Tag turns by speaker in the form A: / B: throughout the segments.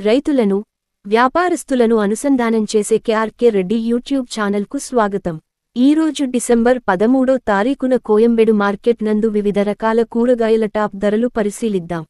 A: రైతులను వ్యాపారస్తులను అనుసంధానం చేసే కేఆర్కే రెడ్డి యూట్యూబ్ ఛానల్కు స్వాగతం. ఈరోజు డిసెంబర్ పదమూడో తారీఖున కోయంబేడు మార్కెట్ నందు వివిధ రకాల కూరగాయల టాప్ ధరలు పరిశీలిద్దాం.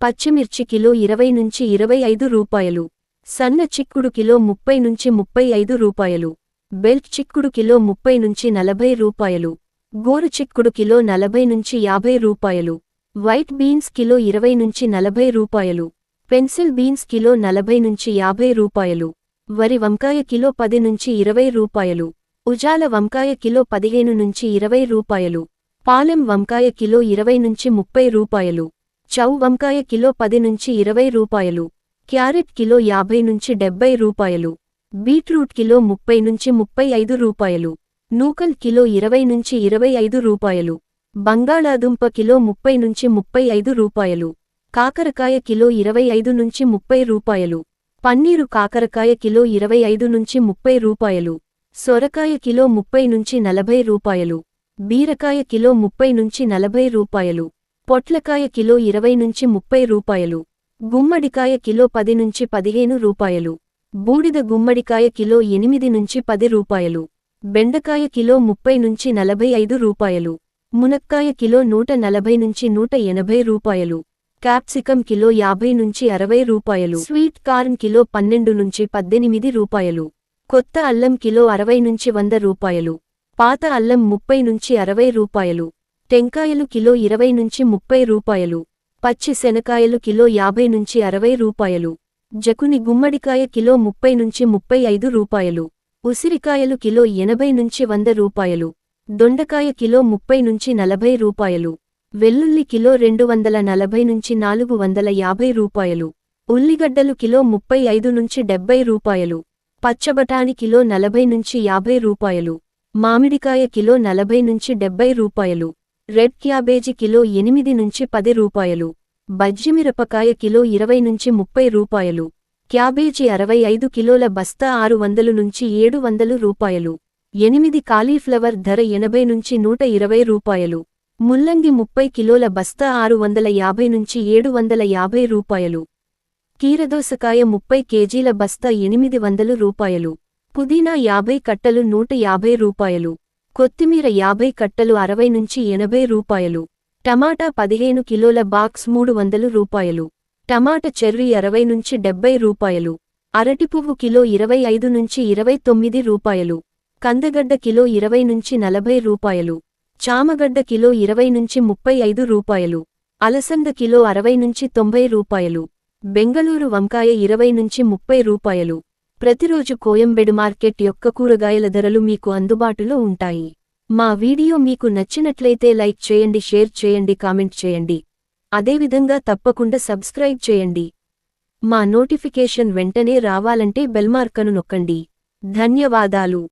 A: పచ్చిమిర్చి కిలో ఇరవై నుంచి ఇరవై ఐదు రూపాయలు సన్న చిక్కుడు కిలో ముప్పై నుంచి ముప్పై ఐదు రూపాయలు బెల్ట్ చిక్కుడు కిలో ముప్పై నుంచి నలభై రూపాయలు గోరు చిక్కుడు కిలో నలభై నుంచి యాభై రూపాయలు వైట్ బీన్స్ కిలో ఇరవై నుంచి నలభై రూపాయలు పెన్సిల్ బీన్స్ కిలో నలభై నుంచి యాభై రూపాయలు. వరి వంకాయ కిలో పది నుంచి ఇరవై రూపాయలు. ఉజాల వంకాయ కిలో పదిహేను నుంచి ఇరవై రూపాయలు. పాలెం వంకాయ కిలో ఇరవై నుంచి ముప్పై రూపాయలు. చౌ వంకాయ కిలో పది నుంచి ఇరవై రూపాయలు. క్యారెట్ కిలో యాభై నుంచి డెబ్బై రూపాయలు. బీట్రూట్ కిలో ముప్పై నుంచి ముప్పై ఐదు రూపాయలు. నూకల్ కిలో ఇరవై నుంచి ఇరవై ఐదు రూపాయలు. బంగాళాదుంప కిలో ముప్పై నుంచి ముప్పై ఐదు రూపాయలు. కాకరకాయ కిలో ఇరవై ఐదు నుంచి ముప్పై రూపాయలు. పన్నీరు కాకరకాయ కిలో ఇరవై ఐదు నుంచి ముప్పై రూపాయలు. సొరకాయ కిలో ముప్పై నుంచి నలభై రూపాయలు. బీరకాయ కిలో ముప్పై నుంచి నలభై రూపాయలు. పొట్లకాయ కిలో ఇరవై నుంచి ముప్పై రూపాయలు. గుమ్మడికాయ కిలో పది నుంచి పదిహేను రూపాయలు. బూడిద గుమ్మడికాయ కిలో ఎనిమిది నుంచి పది రూపాయలు. బెండకాయ కిలో ముప్పై నుంచి నలభై ఐదు రూపాయలు. మునక్కాయ కిలో నూట నలభై నుంచి నూట ఎనభై రూపాయలు. క్యాప్సికం కిలో యాభై నుంచి అరవై రూపాయలు. స్వీట్ కార్న్ కిలో పన్నెండు నుంచి పద్దెనిమిది రూపాయలు. కొత్త అల్లం కిలో అరవై నుంచి వంద రూపాయలు. పాత అల్లం ముప్పై నుంచి అరవై రూపాయలు. టెంకాయలు కిలో ఇరవై నుంచి ముప్పై రూపాయలు. పచ్చి శనకాయలు కిలో యాభై నుంచి అరవై రూపాయలు. జకుని గుమ్మడికాయ కిలో ముప్పై నుంచి ముప్పై ఐదు రూపాయలు. ఉసిరికాయలు కిలో ఎనభై నుంచి వంద రూపాయలు. దొండకాయ కిలో ముప్పై నుంచి నలభై రూపాయలు. వెల్లుల్లి కిలో రెండు వందల నలభై నుంచి నాలుగు వందల యాభై రూపాయలు. ఉల్లిగడ్డలు కిలో ముప్పై ఐదు నుంచి డెబ్బై రూపాయలు. పచ్చబటాని కిలో నలభై నుంచి యాభై రూపాయలు. మామిడికాయ కిలో నలభై నుంచి డెబ్బై రూపాయలు. రెడ్ క్యాబేజీ కిలో ఎనిమిది నుంచి పది రూపాయలు. బజ్జిమిరపకాయ కిలో ఇరవై నుంచి ముప్పై రూపాయలు. క్యాబేజీ అరవై ఐదు కిలోల బస్తా ఆరు వందలు నుంచి ఏడు వందలు రూపాయలు. ఎనిమిది కాలీఫ్లవర్ ధర ఎనభై నుంచి నూట ఇరవై రూపాయలు. ముల్లంగి ముప్పై కిలోల బస్తా ఆరు వందల యాభై నుంచి ఏడు వందల యాభై రూపాయలు. కీరదోసకాయ ముప్పై కేజీల బస్తా ఎనిమిది వందలు రూపాయలు. పుదీనా యాభై కట్టలు నూట యాభై రూపాయలు. కొత్తిమీర యాభై కట్టలు అరవై నుంచి ఎనభై రూపాయలు. టమాటా పదిహేను కిలోల బాక్స్ మూడు వందలు రూపాయలు. టమాటా చెర్రీ అరవై నుంచి డెబ్బై రూపాయలు. అరటిపువ్వు కిలో ఇరవై ఐదు నుంచి ఇరవై తొమ్మిది రూపాయలు. కందగడ్డ కిలో ఇరవై నుంచి నలభై రూపాయలు. చామగడ్డ కిలో ఇరవై నుంచి ముప్పై ఐదు రూపాయలు అలసంద కిలో అరవై నుంచి తొంభై రూపాయలు బెంగళూరు వంకాయ ఇరవై నుంచి ముప్పై రూపాయలు. ప్రతిరోజు కోయంబెడు మార్కెట్ యొక్క కూరగాయల ధరలు మీకు అందుబాటులో ఉంటాయి. మా వీడియో మీకు నచ్చినట్లయితే లైక్ చేయండి షేర్ చేయండి కామెంట్ చేయండి. అదేవిధంగా తప్పకుండా సబ్స్క్రైబ్ చేయండి. మా నోటిఫికేషన్ వెంటనే రావాలంటే బెల్మార్కను నొక్కండి. ధన్యవాదాలు.